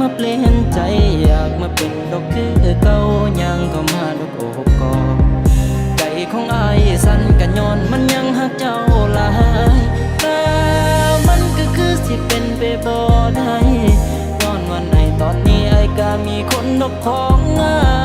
มาเปลี่ยนใจอยากมาเป็นดอกคือเก่ายังก็มาดอกโอบกอใจของอายสั่นกันย้อนมันยังหักเจ้าหลายแต่มันก็คือสิเป็นไปบ่ได้ย้อนวันไหนตอนนี้ไอ้ก็มีคนนกของงาย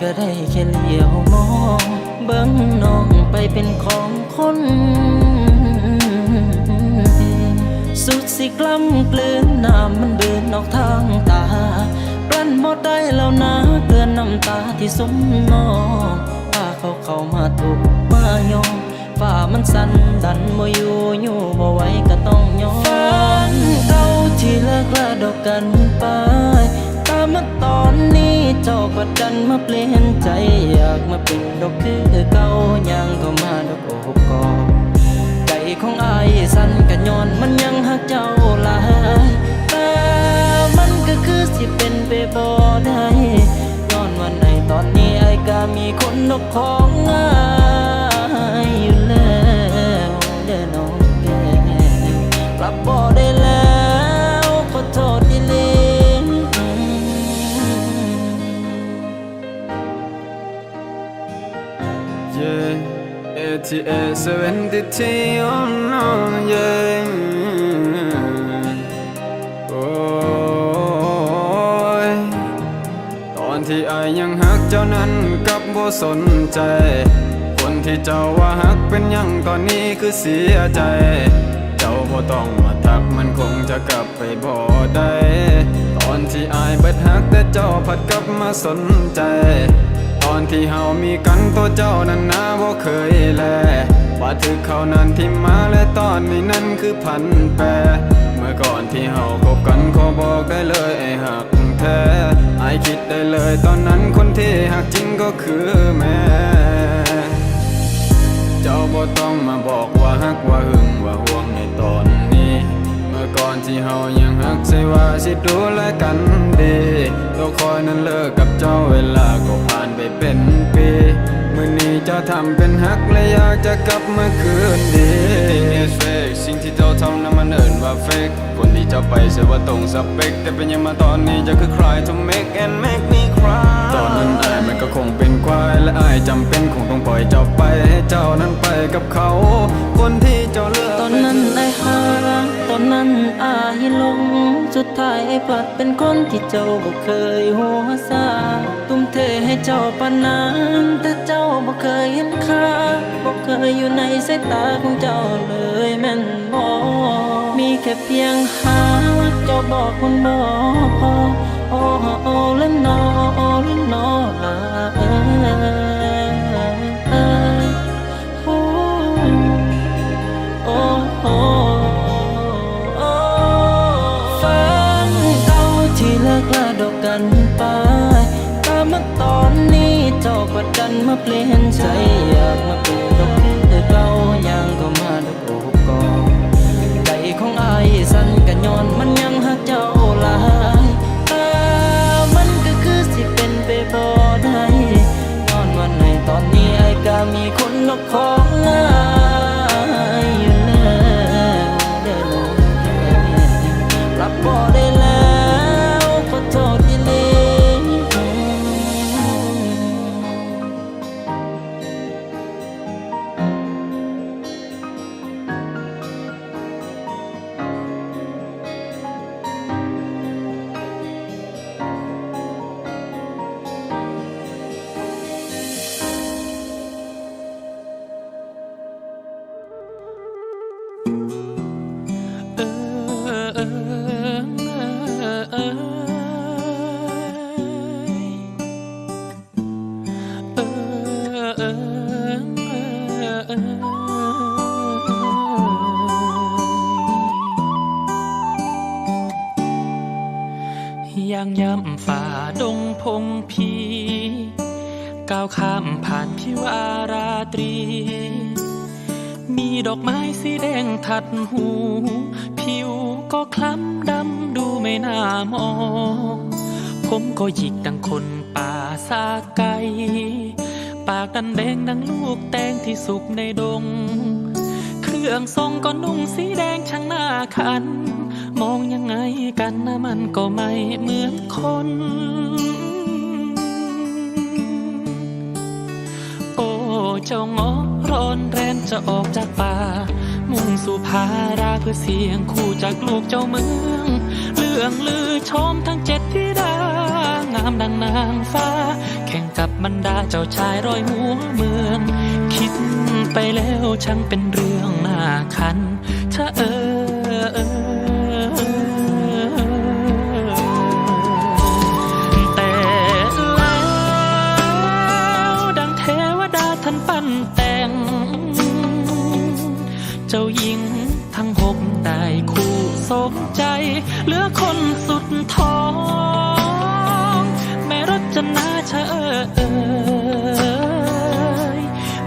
ก็ได้แค่เลี้ยวมอง เบิ่งน้องไปเป็นของคนสุดสิกล้ำกลืนน้ำมันเบืนออกทางตากลั้นบ่ได้แล้วนะเตือนน้ำตาที่สมน้องพาเขาเข้ามาถูกมายอมฝ่ามันสั่นดันบ่อยู่อยู่บ่ไหวก็ต้องยอมฝันเก่าที่เลิกลาดอกกันไป มาตอนนี้เจ้าก็ดันมาเปลี่ยนใจ อยากมาเป็นดอกคือเก่ายังก็มาดอกโอบกอดใจของอายสั่นกันย้อนมันยังหักเจ้าหลายแต่มันก็คือสิเป็นไปบ่ได้ย้อนวันในตอนนี้ไอ้ก็มีคนนกของง่าย ATA 73 oh no, yeah. โอ้ยตอนที่อายยังหักเจ้านั้นกับบ่สนใจ คนที่เจ้าว่าหักเป็นยังตอนนี้คือเสียใจ เจ้าบ่ต้องมาทักมันคงจะกลับไปบ่ได้ ตอนที่อายเบิดหักแต่เจ้าผัดกลับมาสนใจ อนที่เฮามีกันตัวเจ้านั้นนาบ่เคยแลว่าถึกเขานั้นที่มาและตอนนี้นั้นคือพันแปรเมื่อก่อนที่เฮาคบกันขอบอกได้เลยไอ้หักแท้ไอคิดได้เลยตอนนั้นคนที่หักจริงก็คือแม่ เจ้าบ่ต้องมาบอกว่าฮักว่าหึงว่าห่วงในตอน มื่อก่อนที่เฮายังฮักใส่ว่าสิดูแลกันดีตัวคอยนั้นเลิกกับเจ้าเวลาก็ผ่านไปเป็นปีมื่อนี้เจ้าทำเป็นฮักและอยากจะกลับมาคืนดี It's fake สิ่งที่เจ้าทำนั้นมันเอิ้นว่า fake คนที่เจ้าไปเสียว่าตรงสเปคแต่เป็นยังมาตอนนี้จะคือ cry to make and make me ตอนนั้นอายมันก็คงเป็นควายและอายจำเป็นคงต้องปล่อยเจ้าไปให้เจ้านั้นไปกับเขา คนที่เจ้าเลือกตอนนั้นไอ้หาตอนนั้นอายหลง สุดท้ายไอ้ผัดเป็นคนที่เจ้าบ่เคยหัวซาตุ้มเทให้เจ้าปานนั้นแต่เจ้าบ่เคยเห็นค่าบ่เคยอยู่ในสายตาของเจ้าเลยแม่นบ่มีแค่เพียงหาเจ้าบอกมันบ่พอ โอ้โอ้และนอโอ้และนอลาเออโอ้โอ้โอฝันเก่าที่เลิกลาดอกกันไปแตามมาตอนนี้เจ้าก็ดันมาเปลี่ยนใจ ของง่า ข้ามผ่านพิวอาราตรี มีดอกไม้สีแดงทัดหู ผิวก็คล้ำดำดูไม่น่ามอง ผมก็หยิกดังคนป่าซาไก ปากดันแดงดังลูกแตงที่สุกในดง เครื่องทรงก็นุ่งสีแดงช่างหน้าคัน มองยังไงกันนะมันก็ไม่เหมือนคน เจ้างอร้อนแรนจะออกจากป่า มุ่งสู่พาราเพื่อเสียงคู่จากลูกเจ้าเมืองเรื่องลือชมทั้งเจ็ดที่ดางามดังนางฟ้า แข่งกับบรรดาเจ้าชายร้อยหัวเมือง คิดไปแล้วช่างเป็นเรื่องน่าคันถ้าเออเออ เจ้าหญิงทั้งหกได้คู่สมใจเหลือคนสุดท้องแม่รจนาเชอเอย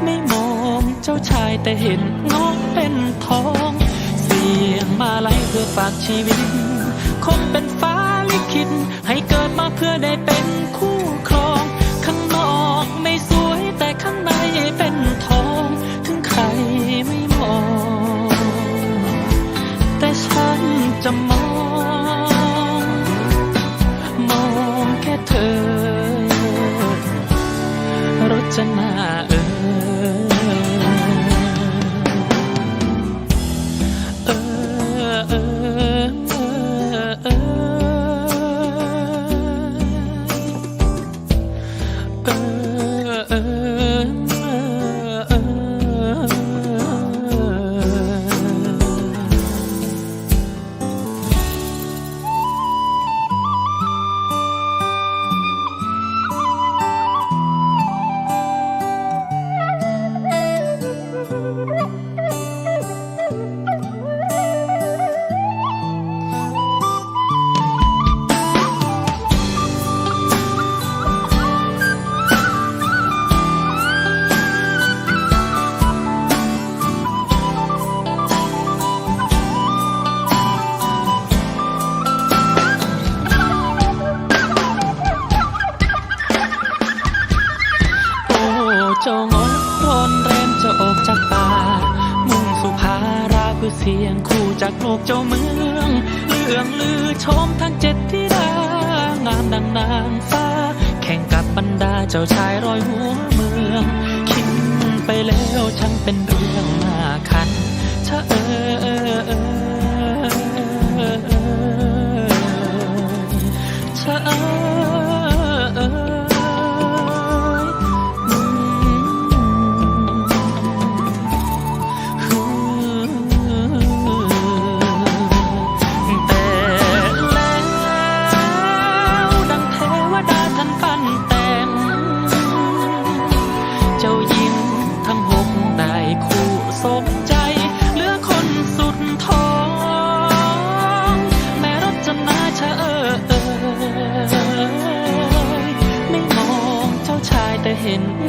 ไม่มองเจ้าชายแต่เห็นงอกเป็นทอง เสียงมาไล่เพื่อฝากชีวิตคงเป็นฟ้าลิขิตให้เกิดมาเพื่อได้เป็นคู่คร รจนา จากลูกเจ้าเมือง เลื่องลือชมทั้งเจ็ดที่ดางามดังนางฟ้า แข่งกับบรรดาเจ้าชายร้อยหัวเมือง คิดไปแล้วช่างเป็นเรื่องน่าคันเออเออา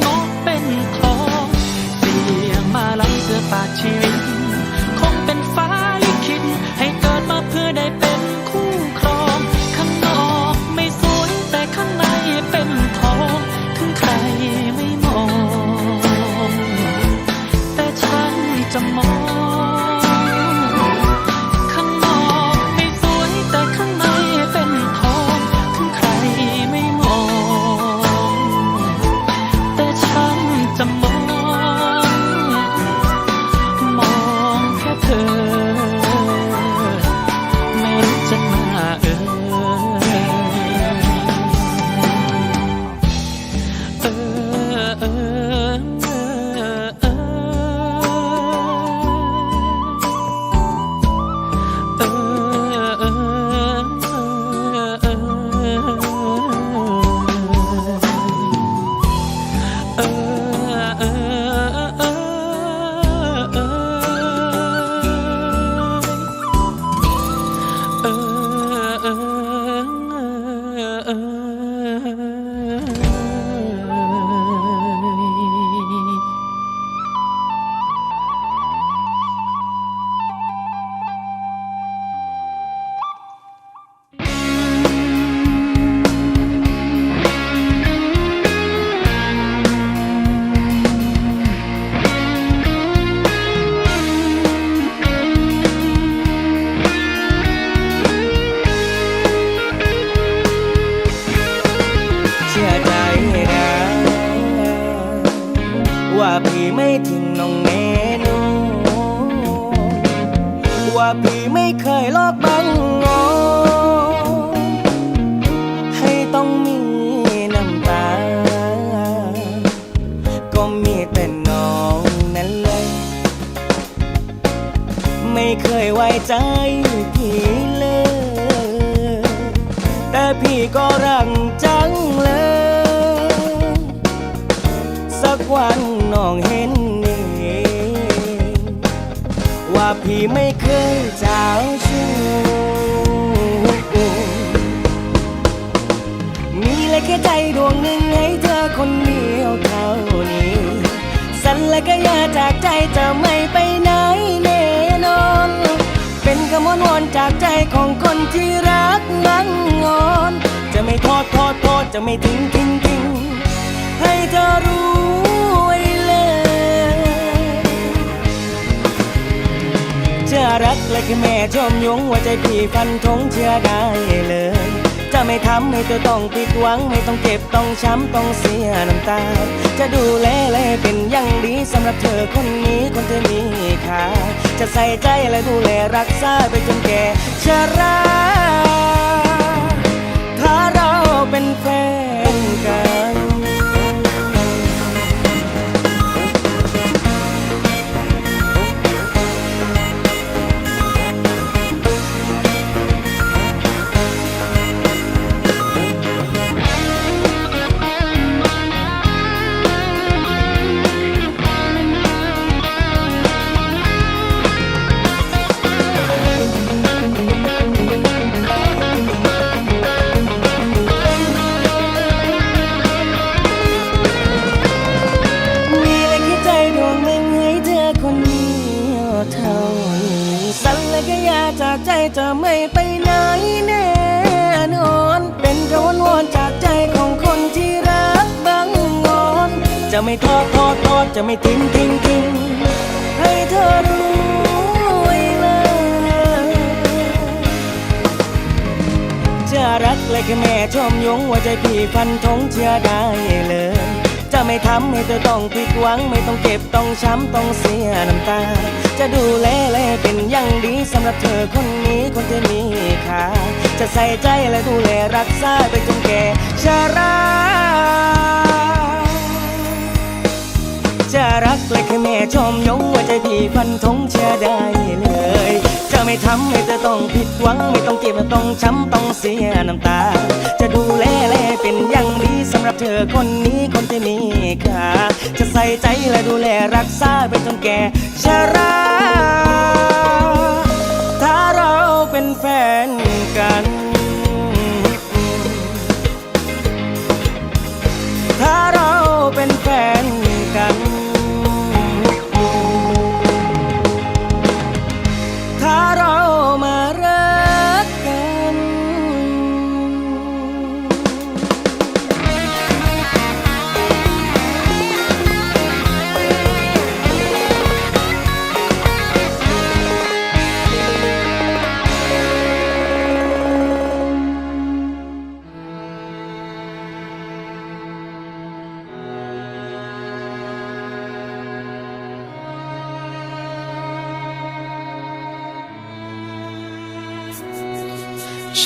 องแน่นอนว่าพี่ไม่เคยลอกบังงอให้ต้องมีน้ำตา ก็มีแต่น้องนั่นเลย ไม่เคยไว้ใจพี่เลย แต่พี่ก็รักจังเลย สักวัน น้องเห็นเองว่าพี่ไม่เคยเจ้าชู้มีเลยแค่ใจดวงหนึ่งให้เธอคนเดียวเท่านี้ สัญและก็อยาจากใจจะไม่ไปไหนแน่นอน เป็นคำวอนวอนจากใจของคนที่รักนั่งงอน จะไม่ทอดทอดทอดจะไม่ทิ้ง เลยคือแม่ชมยงว่าใจพี่ฟันธงเชื่อได้เลย จะไม่ทำให้เธอต้องผิดหวัง ไม่ต้องเจ็บต้องช้ำต้องเสียน้ำตา จะดูแลและเป็นอย่างดีสำหรับเธอคนนี้คนเธอมีค่าจะใส่ใจและดูแลรักษาไปจนแก่ชราถ้าเราเป็นแฟนกัน จะไม่ไปไหนแน่นอน เป็นคำวนวอนจากใจของคนที่รักบังงอน จะไม่ทอดทอดทอดจะไม่ทิ้งทิ้งทิ้งให้เธอรู้เลยจะรักเลยแค่แม่ชมยงว่าใจพี่ฟันธงเชื่อได้เลย จะไม่ทำให้เธอต้องผิดหวัง ไม่ต้องเจ็บต้องช้ำต้องเสียน้ำตา จะดูแลและเป็นอย่างดีสำหรับเธอคนนี้คนที่มีค่าจะใส่ใจและดูแลรักษาไปจนแก่ชราจะรักเลยแค่แม่ชมยงว่าใจพี่ฟันธงเชื่อได้เลย จะไม่ทำให้เธอต้องผิดหวัง ไม่ต้องเจ็บต้องช้ำต้องเสียน้ำตา จะดูแลและเป็นอย่างดี สำหรับเธอคนนี้คนที่มีค่าจะใส่ใจและดูแลรักษาไปจนแก่ชรา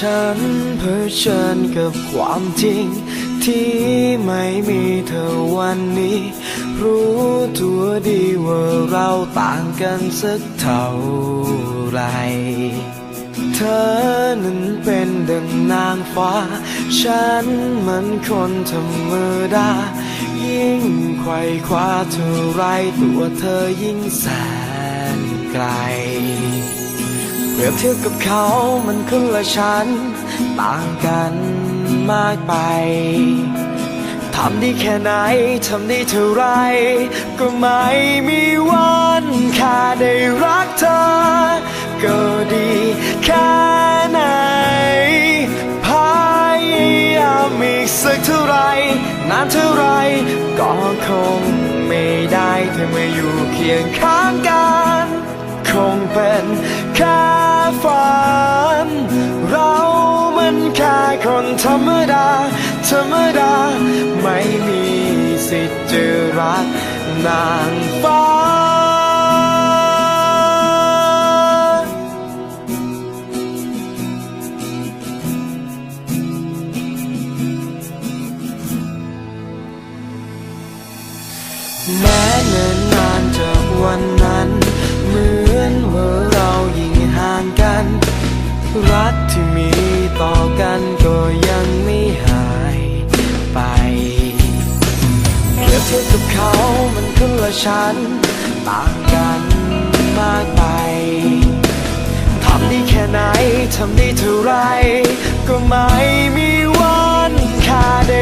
ฉันเผชิญกับความจริง ที่ไม่มีเธอวันนี้ รู้ตัวดีว่าเราต่างกันสักเท่าไหรเธอนั้นเป็นดังนางฟ้า ฉันมันคนธรรมดา ยิ่งไขว่คว้าเท่าไรตัวเธอยิ่งแสนไกล รียบเทียบกับเขามันคนละชั้น ต่างกันมากไป ทำได้แค่ไหน ทำได้เท่าไร ก็ไม่มีวันแค่ได้รักเธอ ก็ดีแค่ไหนพยายามอีกสักเท่าไร นานเท่าไร ก็คงไม่ได้ถ้าไม่อยู่เคียงข้างกัน คงเป็นแค่ฝัน เรามันแค่คนธรรมดา ธรรมดา ไม่มีสิทธิ์จะรักนางฟ้า ก็ยังไม่หายไปเปรียบเทียบกับเขามันคนละชั้นต่างกันมากไปทำได้แค่ไหนทำได้เท่าไร ก็ไม่มีวันค่าได้